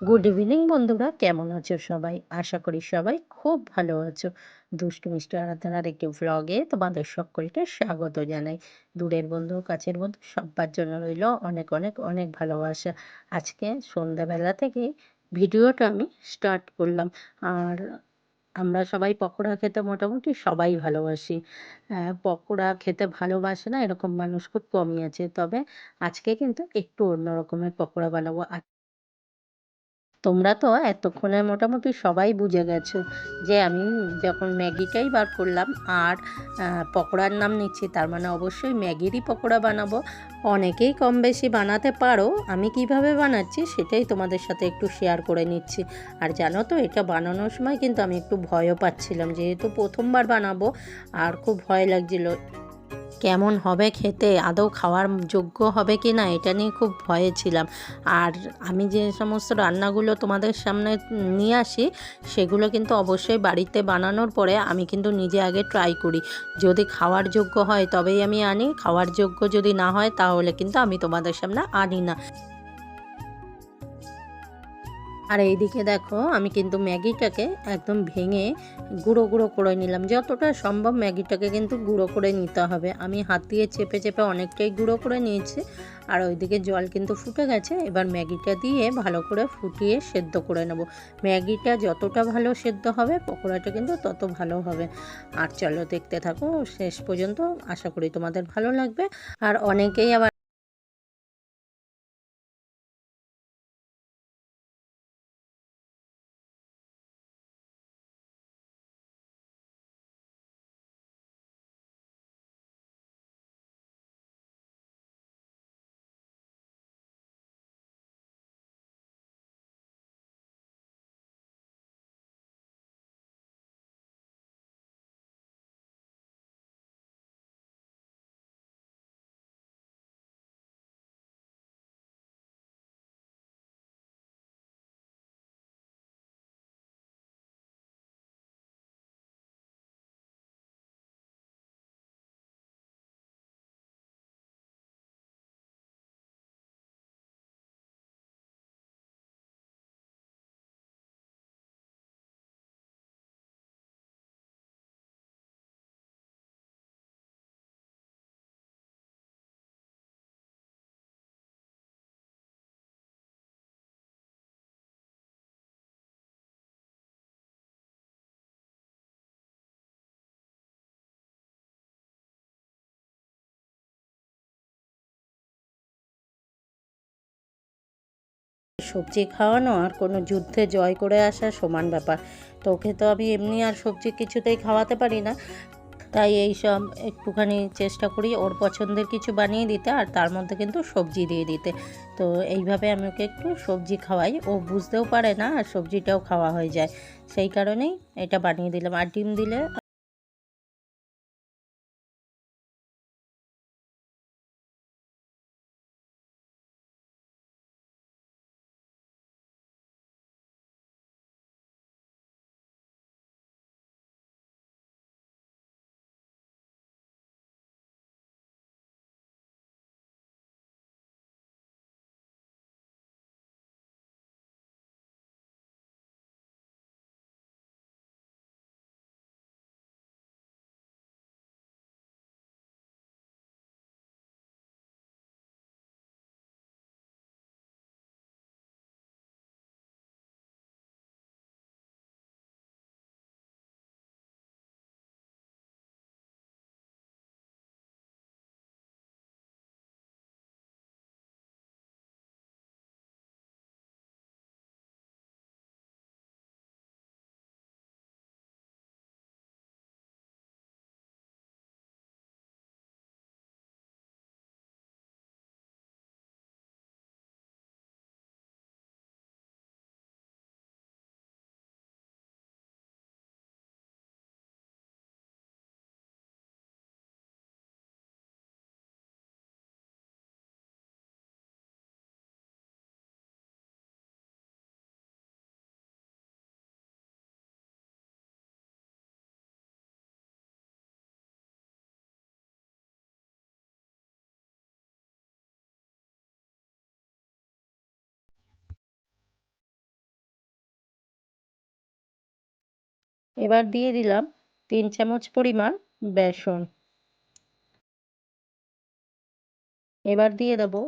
Good evening বন্ধুরা। কেমন আছো সবাই? আশা করি সবাই খুব ভালো আছো। দুষ্টু মিষ্টি আরাধনার একটি ভ্লগে তোমাদের সকলকে স্বাগত জানাই। দূরের বন্ধু, কাছের বন্ধু সবার জন্য রইল অনেক অনেক অনেক ভালোবাসা। আজকে সন্ধ্যাবেলা থেকে ভিডিওটা আমি স্টার্ট করলাম। আর আমরা সবাই পকোড়া খেতে মোটামুটি সবাই ভালোবাসি। পকোড়া খেতে ভালোবাসে না, এরকম মানুষ খুব কমই আছে। তবে আজকে কিন্তু একটু অন্য রকমের পকোড়া বানাবো। তোমরা তো এতক্ষণে মোটামুটি সবাই বুঝে গেছো যে আমি যখন ম্যাগিটাই বার করলাম আর পকোড়ার নাম নিচ্ছি, তার মানে অবশ্যই ম্যাগিরই পকোড়া বানাবো। অনেকেই কম বেশি বানাতে পারো, আমি কীভাবে বানাচ্ছি সেটাই তোমাদের সাথে একটু শেয়ার করে নিচ্ছি। আর জানো তো, এটা বানানোর সময় কিন্তু আমি একটু ভয়ও পাচ্ছিলাম, যেহেতু প্রথমবার বানাবো, আর খুব ভয় লাগছিল। কেমন হবে খেতে? আদৌ খাওয়ার যোগ্য হবে কি না? এটা নিয়ে খুব ভয়ে ছিলাম। আর আমি যে সমস্ত রান্নাগুলো তোমাদের সামনে নিয়ে আসি, সেগুলো কিন্তু অবশ্যই বাড়িতে বানানোর পরে আমি কিন্তু নিজে আগে ট্রাই করি। যদি খাওয়ার যোগ্য হয় তবেই আমি আনি, খাওয়ার যোগ্য যদি না হয় তাহলে কিন্তু আমি তোমাদের সামনে আনি না। আর এইদিকে দেখো, আমি কিন্তু ম্যাগিটাকে একদম ভেঙে গুঁড়ো গুঁড়ো করে নিলাম। যতটা সম্ভব ম্যাগিটাকে কিন্তু গুঁড়ো করে নিতে হবে। আমি হাত দিয়ে চেপে চেপে অনেকটাই গুঁড়ো করে নিয়েছি। আর ওইদিকে জল কিন্তু ফুটে গেছে। এবার ম্যাগিটা দিয়ে ভালো করে ফুটিয়ে সেদ্ধ করে নেব। ম্যাগিটা যতটা ভালো সেদ্ধ হবে, পকোড়াটা কিন্তু তত ভালো হবে। আর চলো দেখতে থাকো। শেষ পর্যন্ত আশা করি তোমাদের ভালো লাগবে। আর অনেকেই আবার সবজি খাওয়ানো আর কোনো যুদ্ধে জয় করে আসা সমান ব্যাপার। তোকে তো আমি এমনি আর সবজি কিছুতেই খাওয়াতে পারি না। তাই এই সব একটুখানি চেষ্টা করি ওর পছন্দের কিছু বানিয়ে দিতে আর তার মধ্যে কিন্তু সবজি দিয়ে দিতে। তো এইভাবে আমি ওকে একটু সবজি খাওয়াই। ও বুঝতেও পারে না আর সবজিটাও খাওয়া হয়ে যায়। সেই কারণেই এটা বানিয়ে দিলাম। আর ডিম দিলে এবার দিয়ে দিলাম তিন চামচ পরিমাণ বেসন। এবার দিয়ে দেবো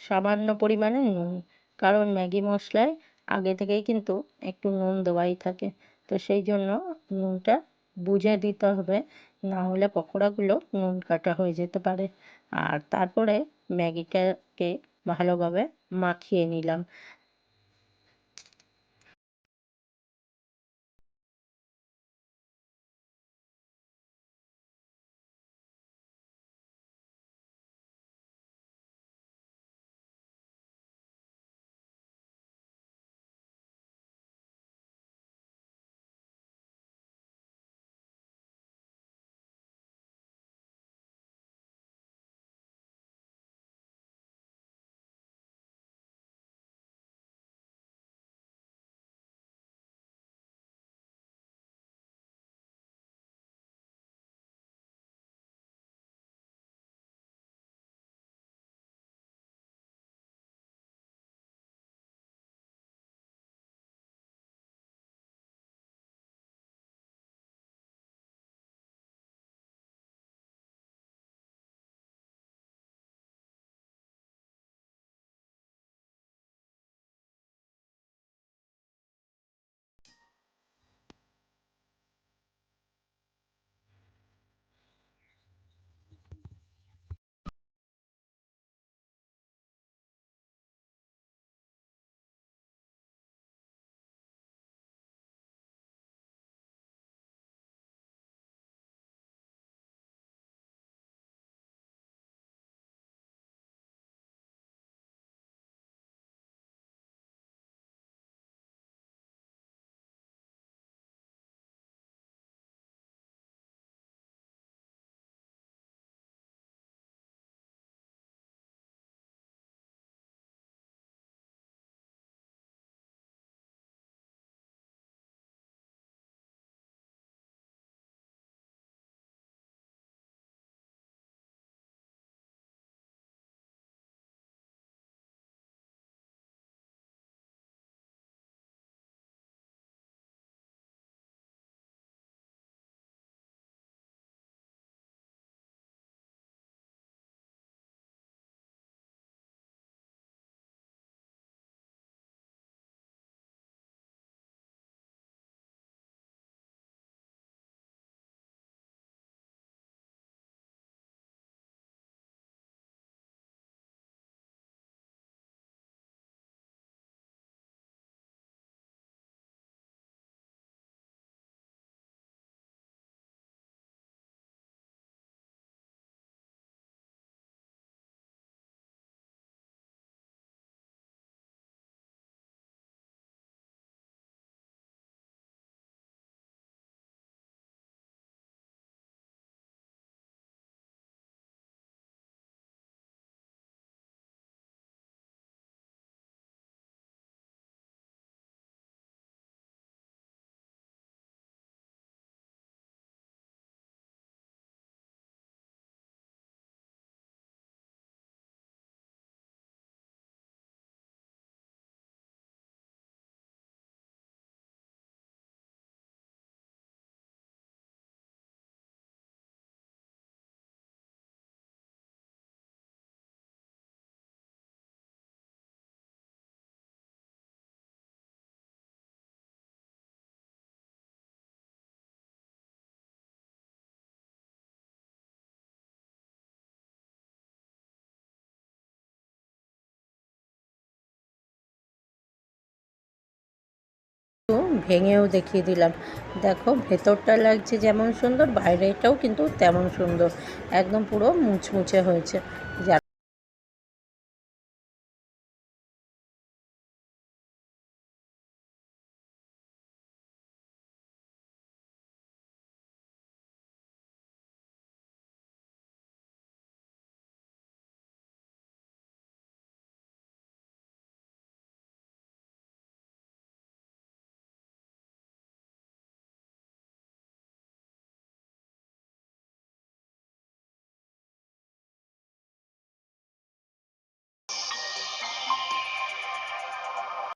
সামান্য পরিমাণে নুন, কারণ ম্যাগি মশলায় আগে থেকেই কিন্তু একটু নুন দেওয়াই থাকে। তো সেই জন্য নুনটা বুঝে দিতে হবে, না হলে পকোড়াগুলো নুন কাটা হয়ে যেতে পারে। আর তারপরে ম্যাগিটাকে ভালোভাবে মাখিয়ে নিলাম। ভেঙেও দেখিয়ে দিলাম। দেখো, ভেতরটা লাগছে যেমন সুন্দর, বাইরেটাও কিন্তু তেমন সুন্দর। একদম পুরো মুচমুচে হয়েছে।